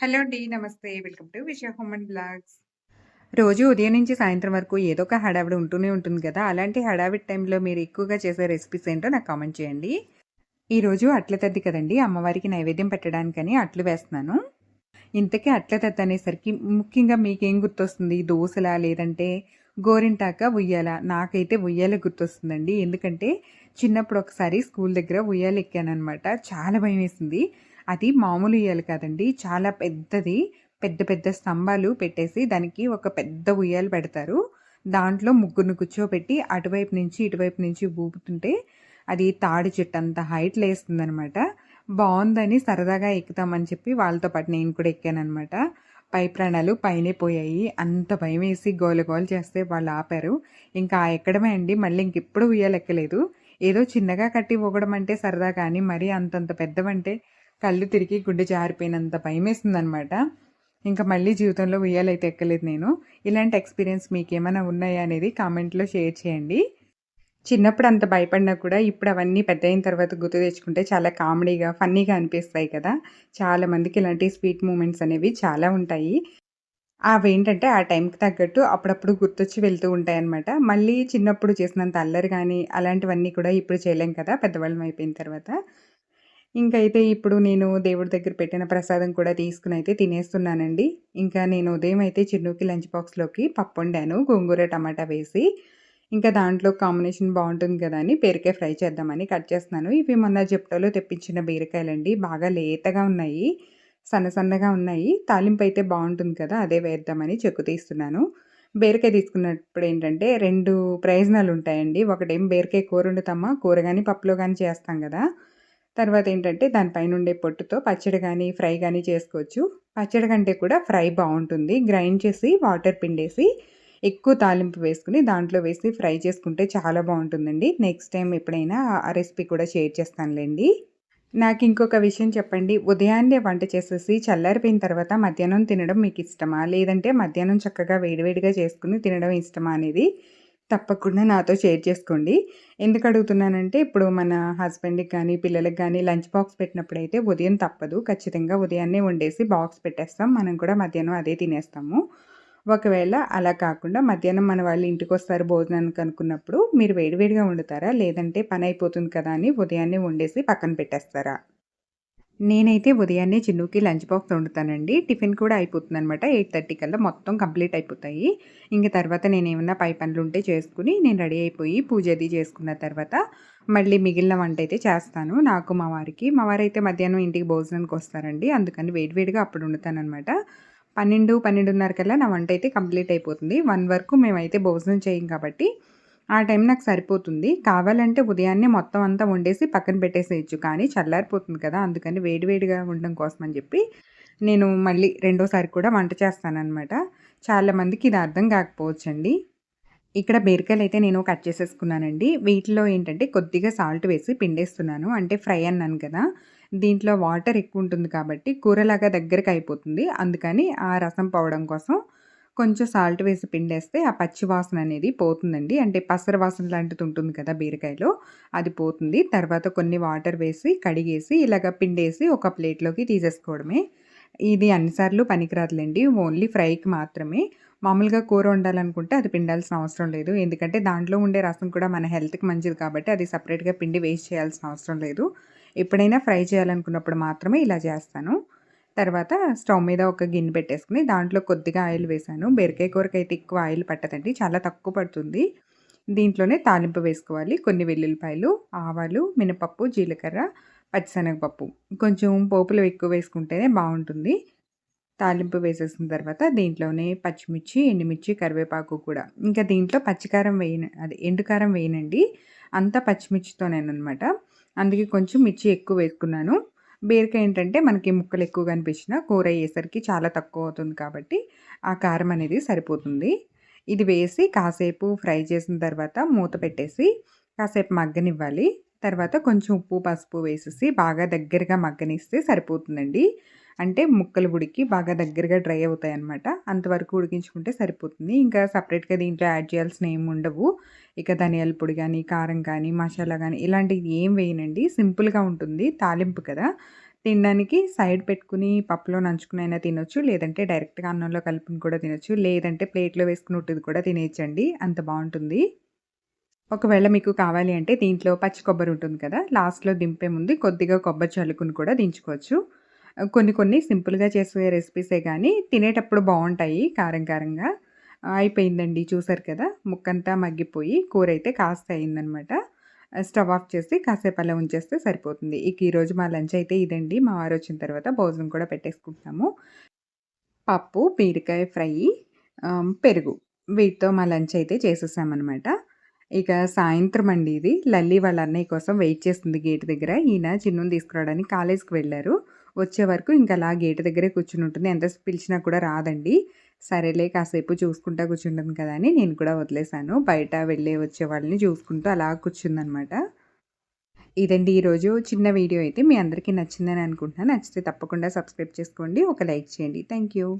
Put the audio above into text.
Hello అండి. నమస్తే. Welcome to Vijaya home and blogs. రోజు ఉదయం నుంచి సాయంత్రం వరకు ఏదో ఒక హడావిడి ఉంటూనే ఉంటుంది కదా! అలాంటి హడావిడి టైంలో మీరు ఎక్కువగా చేసే రెసిపీస్ ఏంటో నాకు కామెంట్ చేయండి. ఈరోజు అట్ల తద్ది కదండీ! అమ్మవారికి నైవేద్యం పెట్టడానికని అట్లు వేస్తున్నాను. ఇంతకీ అట్ల తద్ది అనేసరికి ముఖ్యంగా మీకేం గుర్తొస్తుంది? దోసలా? లేదంటే గోరింటాక, ఉయ్యాల? నాకైతే ఉయ్యాల గుర్తొస్తుందండి. ఎందుకంటే చిన్నప్పుడు ఒకసారి స్కూల్ దగ్గర ఉయ్యాల ఎక్కాననమాట. చాలా భయమేసింది. అది మామూలు ఉయ్యాలి కాదండి. చాలా పెద్దది. పెద్ద పెద్ద స్తంభాలు పెట్టేసి దానికి ఒక పెద్ద ఉయ్యాలు పెడతారు. దాంట్లో ముగ్గురిని కూర్చోబెట్టి అటువైపు నుంచి, ఇటువైపు నుంచి ఊపుతుంటే అది తాడి చెట్టు అంత హైట్ లేస్తుంది అనమాట బాగుందని సరదాగా ఎక్కుతామని చెప్పి వాళ్ళతో పాటు నేను కూడా ఎక్కానమాట పై ప్రాణాలు పైనే పోయాయి. అంత భయం గోల గోలగోలు చేస్తే వాళ్ళు ఆపారు. ఇంకా ఎక్కడమే అండి. మళ్ళీ ఇంకెప్పుడు ఉయ్యాలెక్కలేదు ఏదో చిన్నగా కట్టి ఊగడం అంటే సరదా కానీ మరీ అంతంత పెద్దవంటే కళ్ళు తిరిగి గుండె జారిపోయినంత భయమేసిందనమాట. ఇంకా మళ్ళీ జీవితంలో ఉయ్యాలైతే ఎక్కలేదు నేను. ఇలాంటి ఎక్స్‌పీరియన్స్ మీకేమైనా ఉన్నాయా అనేది కామెంట్‌లో షేర్ చేయండి. చిన్నప్పుడు అంత భయపడినా కూడా ఇప్పుడు అవన్నీ పెద్దయిన తర్వాత గుర్తు తెచ్చుకుంటే చాలా కామెడీగా, ఫన్నీగా అనిపిస్తాయి కదా! చాలా మందికి ఇలాంటి స్వీట్ మూమెంట్స్ అనేవి చాలా ఉంటాయి. అవేంటంటే ఆ టైంకి తగ్గట్టు అప్పుడప్పుడు గుర్తొచ్చి వెళ్తూ ఉంటాయన్నమాట. మళ్ళీ చిన్నప్పుడు చేసినంత అల్లరి కానీ అలాంటివన్నీ కూడా ఇప్పుడు చేయలేం కదా! పెద్దవాళ్ళం అయిపోయిన తర్వాత. ఇంకైతే ఇప్పుడు నేను దేవుడి దగ్గర పెట్టిన ప్రసాదం కూడా తీసుకుని అయితే తినేస్తున్నానండి. ఇంకా నేను ఉదయం అయితే చిన్నుకి లంచ్ బాక్స్‌లోకి పప్పు వండాను గోంగూర, టమాటా వేసి. ఇంకా దాంట్లో కాంబినేషన్ బాగుంటుంది కదా! అని బీరకాయ ఫ్రై చేద్దామని కట్ చేస్తున్నాను. ఇవి మొన్న జెప్టోలో తెప్పించిన బీరకాయలండి. బాగా లేతగా ఉన్నాయి. సన్న సన్నగా ఉన్నాయి. తాలింపయితే బాగుంటుంది కదా! అదే వేద్దామని చెక్కు తీస్తున్నాను. బీరకాయ తీసుకున్నప్పుడు ఏంటంటే రెండు ప్రయోజనాలు ఉంటాయండి ఒకటేం బీరకాయ కూర వండుతామా, కూర కానీ పప్పులో కానీ చేస్తాం కదా తర్వాత ఏంటంటే దానిపైనుండే పొట్టుతో పచ్చడి కానీ ఫ్రై కానీ చేసుకోవచ్చు. పచ్చడి కంటే కూడా ఫ్రై బాగుంటుంది గ్రైండ్ చేసి వాటర్ పిండేసి ఎక్కువ తాలింపు వేసుకుని దాంట్లో వేసి ఫ్రై చేసుకుంటే చాలా బాగుంటుందండి నెక్స్ట్ టైం ఎప్పుడైనా ఆ రెసిపీ కూడా షేర్ చేస్తానులేండి నాకు ఇంకొక విషయం చెప్పండి. ఉదయాన్నే వంట చేసేసి చల్లారిపోయిన తర్వాత మధ్యాహ్నం తినడం మీకు ఇష్టమా లేదంటే మధ్యాహ్నం చక్కగా వేడివేడిగా చేసుకుని తినడం ఇష్టమా అనేది తప్పకుండా నాతో షేర్ చేసుకోండి. ఎందుకు అడుగుతున్నానంటే ఇప్పుడు మన హస్బెండ్‌కి కానీ పిల్లలకి కానీ లంచ్ బాక్స్ పెట్టినప్పుడైతే ఉదయం తప్పదు. ఖచ్చితంగా ఉదయాన్నే వండేసి బాక్స్ పెట్టేస్తాం. మనం కూడా మధ్యాహ్నం అదే తినేస్తాము. ఒకవేళ అలా కాకుండా మధ్యాహ్నం మన వాళ్ళు ఇంటికి వస్తారు భోజనానికి అనుకున్నప్పుడు మీరు వేడివేడిగా వండుతారా? లేదంటే పని అయిపోతుంది కదా! అని ఉదయాన్నే వండేసి పక్కన పెట్టేస్తారా? నేనైతే ఉదయాన్నే చిన్నుకి లంచ్ బాక్స్ వండుతానండి. టిఫిన్ కూడా అయిపోతుందనమాట. 8:30 కల్లా మొత్తం కంప్లీట్ అయిపోతాయి. ఇంక తర్వాత నేనేమన్నా పై పనులు ఉంటే చేసుకుని నేను రెడీ అయిపోయి పూజ అది చేసుకున్న తర్వాత మళ్ళీ మిగిలిన వంట అయితే చేస్తాను. నాకు, మా వారికి. మా వారైతే మధ్యాహ్నం ఇంటికి భోజనానికి వస్తారండి. అందుకని వేడివేడిగా అప్పుడు వండుతాననమాట. 12, 12:30 కల్లా నా వంట అయితే కంప్లీట్ అయిపోతుంది. వన్ వరకు మేమైతే భోజనం చేయం కాబట్టి ఆ టైం నాకు సరిపోతుంది. కావాలంటే ఉదయాన్నే మొత్తం అంతా వండేసి పక్కన పెట్టేసేయొచ్చు. కానీ చల్లారిపోతుంది కదా! అందుకని వేడివేడిగా ఉండడం కోసం అని చెప్పి నేను మళ్ళీ రెండోసారి కూడా వంట చేస్తానన్నమాట చాలా మందికి ఇది అర్థం కాకపోవచ్చండి. ఇక్కడ బీరకాయలైతే నేను కట్ చేసేసుకున్నానండి. వీటిలో ఏంటంటే కొద్దిగా సాల్ట్ వేసి పిండేస్తున్నాను. అంటే ఫ్రై అన్నాను కదా! దీంట్లో వాటర్ ఎక్కువ ఉంటుంది కాబట్టి కూరలాగా దగ్గరకు అయిపోతుంది. అందుకని ఆ రసం పోవడం కోసం కొంచెం సాల్ట్ వేసి పిండేస్తే ఆ పచ్చి వాసన అనేది పోతుందండి. అంటే పసర వాసన లాంటిది ఉంటుంది కదా బీరకాయలో అది పోతుంది. తర్వాత కొన్ని వాటర్ వేసి కడిగేసి ఇలాగ పిండేసి ఒక ప్లేట్‌లోకి తీసేసుకోవడమే. ఇది అన్ని సార్లు ఓన్లీ ఫ్రైకి మాత్రమే. మామూలుగా కూర వండాలనుకుంటే అది పిండాల్సిన అవసరం లేదు. ఎందుకంటే దాంట్లో ఉండే రసం కూడా మన హెల్త్‌కి మంచిది కాబట్టి అది సపరేట్గా పిండి వేస్ట్ చేయాల్సిన అవసరం లేదు. ఎప్పుడైనా ఫ్రై చేయాలనుకున్నప్పుడు మాత్రమే ఇలా చేస్తాను. తర్వాత స్టవ్ మీద ఒక గిన్నె పెట్టేసుకుని దాంట్లో కొద్దిగా ఆయిల్ వేశాను. బీరకాయ కూరకైతే ఎక్కువ ఆయిల్ పట్టదండి. చాలా తక్కువ పడుతుంది. దీంట్లోనే తాలింపు వేసుకోవాలి. కొన్ని వెల్లుల్లిపాయలు, ఆవాలు, మినపప్పు, జీలకర్ర, పచ్చిశనగపప్పు. కొంచెం పోపులు ఎక్కువ వేసుకుంటేనే బాగుంటుంది తాలింపు వేసేసిన తర్వాత దీంట్లోనే పచ్చిమిర్చి, ఎండుమిర్చి, కరివేపాకు కూడా. ఇంకా దీంట్లో పచ్చికారం వేయను అదే ఎండు కారం వేయనండి. అంతా పచ్చిమిర్చితోనేననమాట. అందుకే కొంచెం మిర్చి ఎక్కువ వేసుకున్నాను. బీరకాయ ఏంటంటే మనకి ముక్కలు ఎక్కువగా అనిపించిన కూర అయ్యేసరికి చాలా తక్కువ అవుతుంది కాబట్టి ఆ కారం అనేది సరిపోతుంది. ఇది వేసి కాసేపు ఫ్రై చేసిన తర్వాత మూత పెట్టేసి కాసేపు మగ్గనివ్వాలి. తర్వాత కొంచెం ఉప్పు, పసుపు వేసేసి బాగా దగ్గరగా మగ్గనిస్తే సరిపోతుందండి. అంటే ముక్కలు ఉడికి బాగా దగ్గరగా డ్రై అవుతాయి అనమాట అంతవరకు ఉడికించుకుంటే సరిపోతుంది. ఇంకా సపరేట్గా దీంట్లో యాడ్ చేయాల్సిన ఏమి ఉండవు. ఇక ధనియాల పొడి కానీ కారం కానీ, మసాలా కానీ ఇలాంటివి ఏం వేయనండి. సింపుల్‌గా ఉంటుంది. తాలింపు కదా! తినడానికి సైడ్ పెట్టుకుని పప్పులో నంచుకుని అయినా తినొచ్చు. లేదంటే డైరెక్ట్‌గా అన్నంలో కలుపుకొని కూడా తినొచ్చు. లేదంటే ప్లేట్‌లో వేసుకుని ఉంటుంది కూడా తినేయచ్చండి అంత బాగుంటుంది ఒకవేళ మీకు కావాలి అంటే దీంట్లో పచ్చి కొబ్బరి ఉంటుంది కదా! లాస్ట్‌లో దింపే ముందు కొద్దిగా కొబ్బరి చలుకుని కూడా దించుకోవచ్చు. కొన్ని కొన్ని సింపుల్‌గా చేసే రెసిపీసే కానీ తినేటప్పుడు బాగుంటాయి కారం కారంగా. అయిపోయిందండి చూసారు కదా! ముక్కంతా మగ్గిపోయి కూర అయితే కాస్త అయిందనమాట. స్టవ్ ఆఫ్ చేసి కాసేపు అలా ఉంచేస్తే సరిపోతుంది. ఇక ఈరోజు మా లంచ్ అయితే ఇదండి. మా వారొచ్చిన తర్వాత భోజనం కూడా పెట్టేసుకుంటాము పప్పు, బీరకాయ ఫ్రై, పెరుగు వీటితో మా లంచ్ అయితే చేసేసామనమాట. ఇక సాయంత్రం అండి ఇది. లల్లి వాళ్ళ అన్నయ్య కోసం వెయిట్ చేస్తుంది గేట్ దగ్గర. ఈయన చిన్నుని తీసుకురావడానికి కాలేజ్‌కి వెళ్ళారు వచ్చే వరకు ఇంకా అలా గేట్ దగ్గరే కూర్చుని ఉంటుంది ఎంత పిలిచినా కూడా రాదండి. సరేలే కాసేపు చూసుకుంటా కూర్చుంటుంది కదా! అని నేను కూడా వదిలేసాను. బయట వెళ్ళే వచ్చే వాళ్ళని చూసుకుంటూ అలా కూర్చుందనమాట. ఇదండి ఈరోజు చిన్న వీడియో అయితే మీ అందరికీ నచ్చిందని అనుకుంటున్నాను. నచ్చితే తప్పకుండా సబ్స్క్రైబ్ చేసుకోండి. ఒక లైక్ చేయండి. Thank you.